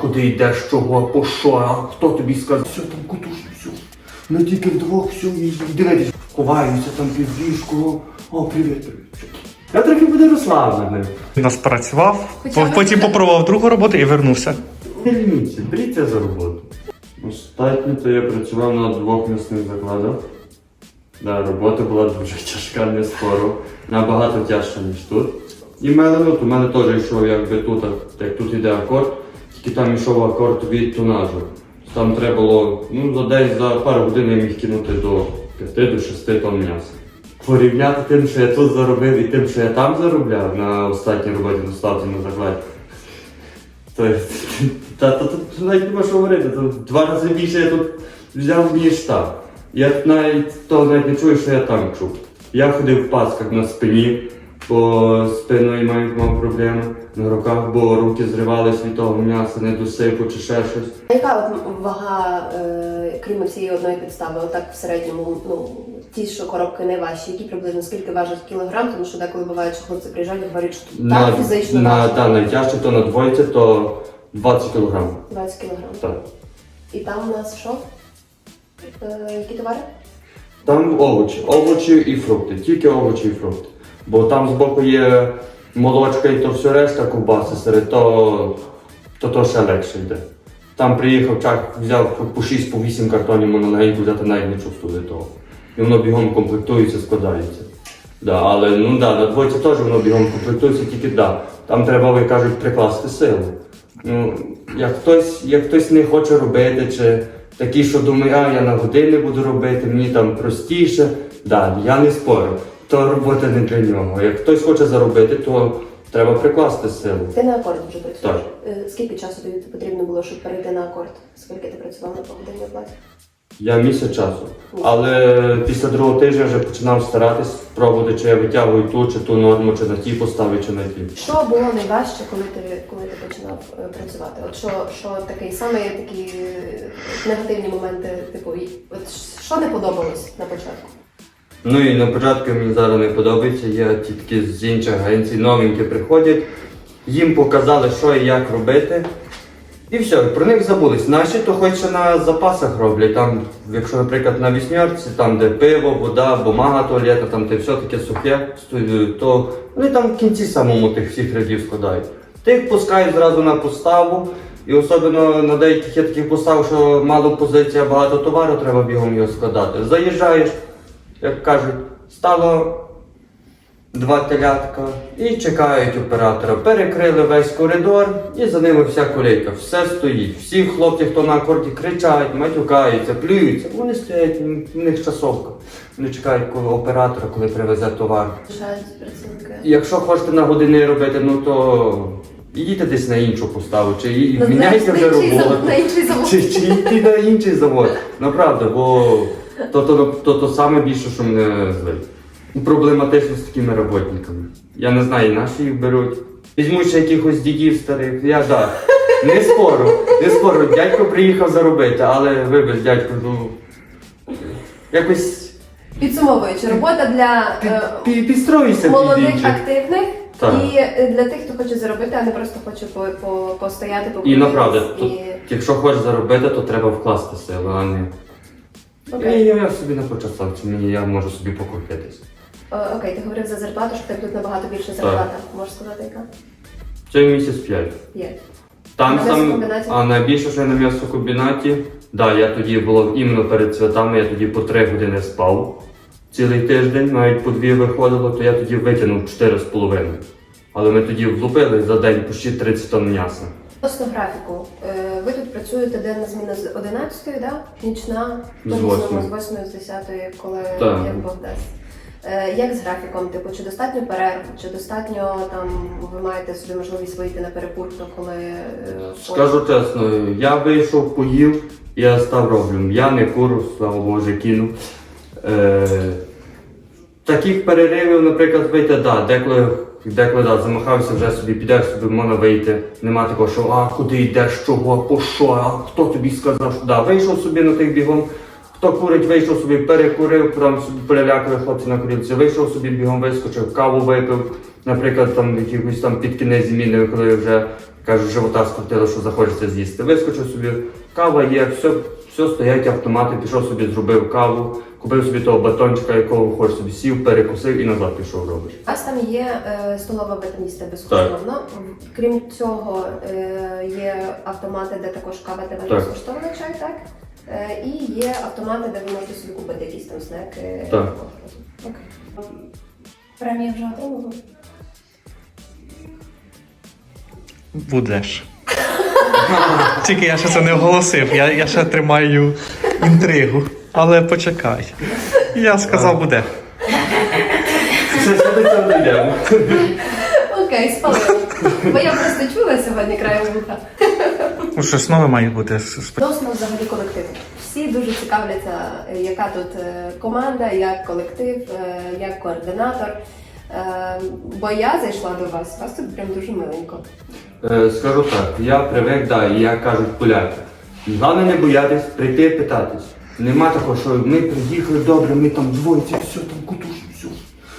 Куди йдеш, чого, по що, а хто тобі сказав? Все там кутушно, все. Ми тільки вдвох, все, і дивитесь, ховаються там під ліжко. О, привіт, привіт. Я трохи буду розслаблений. Нас працював, Хоча б- потім попробував другу роботу і вернувся. Не беріться за роботу. Останньо то я працював на двох м'ясних закладах. Да, робота була дуже тяжка, не спору. Набагато тяжча, ніж тут. І в мене, ну, у мене теж йшов якби тут, а- як тут йде акорд, тільки там йшов акорд від тонажу. Там треба було, ну, за десь за пару годин я міг кинути до 5 до 6 тонн м'яса. Порівняти тим, що я тут заробив, і тим, що я там заробляв на останній роботі на ставці на закладі. Та, навіть нема що говорити, два рази більше я тут взяв, ніж там. Я навіть того навіть не чую, що я там чув. Я ходив в пасках на спині, бо спиною маю мав проблеми на руках, бо руки зривались від того м'яса, не досипу чи ще щось. А Яка от вага, е, крім цієї одної підстави, отак в середньому, ну ті, що коробки найважчі, які приблизно скільки важать кілограм, тому що деколи буває, що хлопці приїжджають і говорять, що На, так фізично на, важко. та, найтяжче то на двойці, то 20 кг. 20 кілограм. Так. І там у нас що? Е, які товари? Там овочі, овочі і фрукти, тільки овочі і фрукти. Бо там збоку є молочка і то все решта ковбаси серед, то, то, то ще легше йде. Там приїхав чак, взяв по 6 по 8 картонів можна взяти навіть не чувствує того. І воно бігом комплектується, складається. Да, але ну да, на двойці теж воно бігом комплектується, тільки да. Там треба, ви кажуть, прикласти силу. Ну, як хтось, як хтось не хоче робити, чи такий, що думає, а я на години буду робити, мені там простіше. Да, я не спорю. То робота не для нього. Як хтось хоче заробити, то треба прикласти силу. Ти на акорд вже працюєш. Так. Е, Скільки часу тобі потрібно було, щоб перейти на акорд? Скільки ти працював на погодинній оплаті? Я місяць часу. Але після другого тижня вже починав старатись пробувати, чи я витягую ту, чи ту норму, чи на тій поставі, чи на тій. Що було найважче, коли ти коли ти починав е, працювати? От що, що такий саме такі е, негативні моменти, типу, і- от що не подобалось на початку? Ну і на початку мені зараз не подобається. Є тітки з інших агенцій, новенькі приходять, їм показали, що і як робити. І все, про них забулись. Наші то хоч на запасах роблять. Там, якщо, наприклад, на вісьмерці, там де пиво, вода, бумага туалетна, там де все таке сухе, то вони там в кінці самому тих всіх рядів складають. Тих пускають зразу на поставу. І особливо на деяких є таких постав, що мало позиція, багато товару, треба бігом його складати. Заїжджаєш, як кажуть, стало два телятка і чекають оператора. Перекрили весь коридор і за ними вся колейка. Все стоїть. Всі хлопці, хто на акорді, кричать, матюкаються, плюються. Вони стоять, в них часовка. Вони чекають коли оператора, коли привезе товар. Якщо хочете на години робити, ну то ідіть десь на іншу поставу, чи і- міняйте вже роботу. Чи, чи йти на інший завод. Направда, бо то, то, то, то саме більше, що мене злить. Проблематично з такими роботниками. Я не знаю, наші їх беруть. Візьмуть ще якихось дідів старих. Я да. Не спору, не спору. Дядько приїхав заробити, але вибач, дядько, ну. Якось Підсумовуючи, робота для е, підстроюйся під молодих інших. активних Так. і е, для тих, хто хоче заробити, а не просто хоче по, по, постояти, І направда, і... якщо хочеш заробити, то треба вкласти сили, а не. Окей. І я собі не хочу ставці, мені я можу собі покрутитись. Е, Окей, ти говорив за зарплату, що тебе тут набагато більше зарплата. Можеш сказати, яка? Цей місяць 5. Є. Там На сам, м'ясокомбінаті? а найбільше, що я на м'ясокомбінаті, да, я тоді було іменно перед святами, я тоді по 3 години спав цілий тиждень, навіть по 2 виходило, то я тоді витягнув 4,5. Але ми тоді влупили за день почти 30 тонн м'яса. Відносно графіку. Е, Ви тут працюєте денна зміна з 11-ї, да? Нічна З по-різному, з 8 з 10 коли як Бог дасть. Е, Як з графіком? Типу, чи достатньо перерв, чи достатньо там ви маєте собі можливість вийти на перекурку, коли е, Скажу чесно, я вийшов, поїв, я став роблю. Я не куру, слава Боже, кину. Е, таких переривів, наприклад, вийти, да, деколи, деколи да, замахався, вже собі підеш, собі можна вийти. Нема такого, що а куди йдеш, чого, по що, а хто тобі сказав, що да, вийшов собі на тих бігом. Хто курить, вийшов собі, перекурив, там собі полялякали хлопці на курілці, вийшов собі бігом, вискочив, каву випив, наприклад, там якихось там під кінець зміни, коли вже Кажу, живота скрутило, що захочеться з'їсти. Вискочив собі, кава є, все, все стоять автомати, пішов собі, зробив каву, купив собі того батончика, якого хочеш собі сів, перекусив і назад пішов робиш. У вас там є е, столова бетоністи безкоштовно. Крім цього, е, є автомати, де також кава, де вам Так. безкоштовно чай, так? Е, і є автомати, де ви можете собі купити якісь там снеки. Так. Окей. Премія вже отримала? Будеш. Тільки я ще це не оголосив, я, я ще тримаю інтригу. Але почекай. Я сказав, буде. Все до цього йдемо. Окей, спалила. Бо я просто чула сьогодні краєм вуха. Ну, щось нове має бути. Відносно взагалі колективу. Всі дуже цікавляться, е, яка тут е, команда, як колектив, е, як координатор. Е, Бо я зайшла до вас, у вас тут прям дуже миленько. Е, Скажу так, я привик, да, і як кажуть поляки. Головне не боятись, прийти і питатись. Нема такого, що ми приїхали добре, ми там двоїться, все там кутуші, все.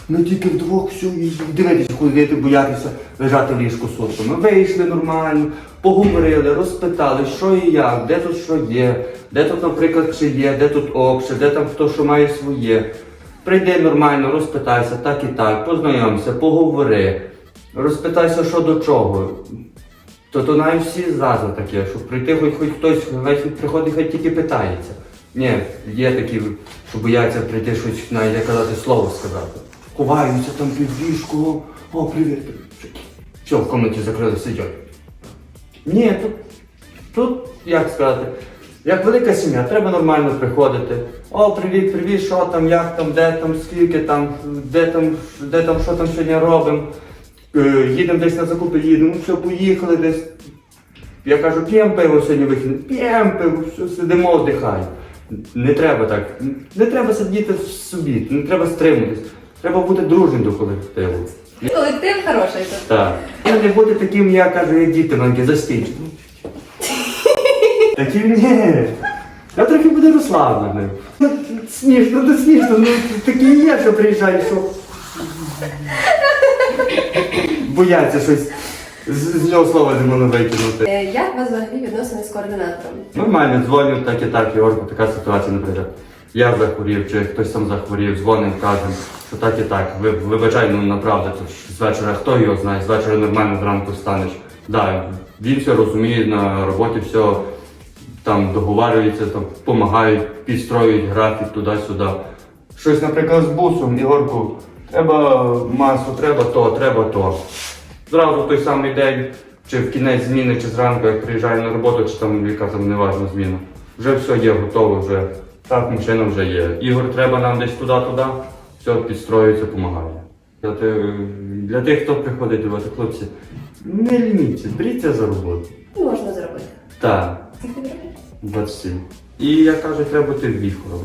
Ми тільки вдвох, все, і дивитися, ходити, боятися лежати в ліжку сутку. Ми вийшли нормально, поговорили, розпитали, що і як, де тут що є, де тут, наприклад, чи є, де тут обше, де там хто що має своє. Прийди нормально, розпитайся, так і так, познайомся, поговори, розпитайся, що до чого. То то навіть всі зразу таке, щоб прийти хоч хоч хтось весь приходить, хай тільки питається. Ні, є такі, що бояться прийти щось навіть як казати слово сказати. Ховаються там під ліжко, о, привіт. привіт». Все, в кімнаті закрили, сидять. Ні, тут, тут, як сказати, як велика сім'я, треба нормально приходити. О, привіт, привіт, що там, як там, де там, скільки там, де там, де там, що там сьогодні робимо. Е, їдемо десь на закупи, їдемо, все, поїхали десь. Я кажу, п'ємо пиво сьогодні вихідний, п'ємо пиво, все, сидимо, вдихаємо. Не треба так. Не треба сидіти в собі, не треба стримуватись. Треба бути дружнім до колективу. Колектив хороший тут. Так. Я не бути таким, я кажу, як діти маленькі, застійчі. Таким ні. Я трохи буду розслабленим. Ну, Смішно, ну смішно, ну такі є, що приїжджають, що. Бояться щось з, нього слова не можна викинути. Е, Як у вас взагалі відносини з координатором? Нормально, дзвоню, так і так, Ігорку, така ситуація, наприклад. Я захворів, чи хтось сам захворів, дзвонимо, кажемо, що так і так. Ви, вибачай, ну направда, то ж з вечора хто його знає, з вечора нормально зранку встанеш. Да, він все розуміє на роботі, все там договарюється, там допомагають, підстроюють графік туди-сюди. Щось, наприклад, з бусом, Ігорку, треба масу, треба то, треба то. Зразу в той самий день, чи в кінець зміни, чи зранку, як приїжджаю на роботу, чи там яка там неважна зміна. Вже все є, готово, вже так, машина вже є. Ігор треба нам десь туди-туди, все підстроюється, допомагає. Для, для тих, хто приходить до вас, хлопці, не лініться, беріться за роботу. Можна зробити. Так, Скільки ви робите? 27. І я кажу, треба бути віхором.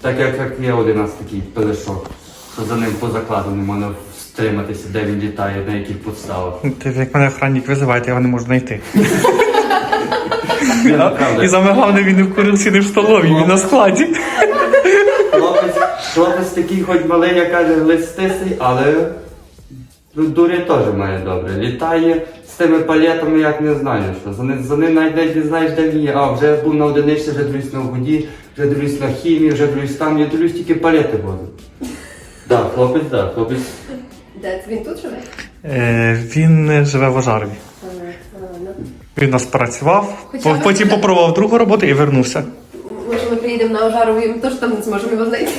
Так як, як є один нас такий пелешок, що за ним по закладу не можна стриматися, де він літає, на яких підставах. Ти як мене охранник визиває, я його не можу знайти. Ні, правда. І саме головне, він не в курилці, не в столовій, він на складі. Хлопець, хлопець такий, хоч малий, я каже, листисий, але ну, дурі теж має добре. Літає з тими палетами, як не знаю що. За ним, за ним навіть десь не знаєш, де він є. А вже був на одиничці, вже дивлюсь на воді, вже дивлюсь на хімії, вже дивлюсь там, я дивлюсь тільки палети возить. Так, хлопець, так, хлопець. Де це? він тут живе? Е, він живе в Ожарові. Ладно. Він у нас працював, Хоча по- ви- потім попробував другу роботу і вернувся. Може, ми приїдемо на Ожарову і ми теж там не зможемо його знайти.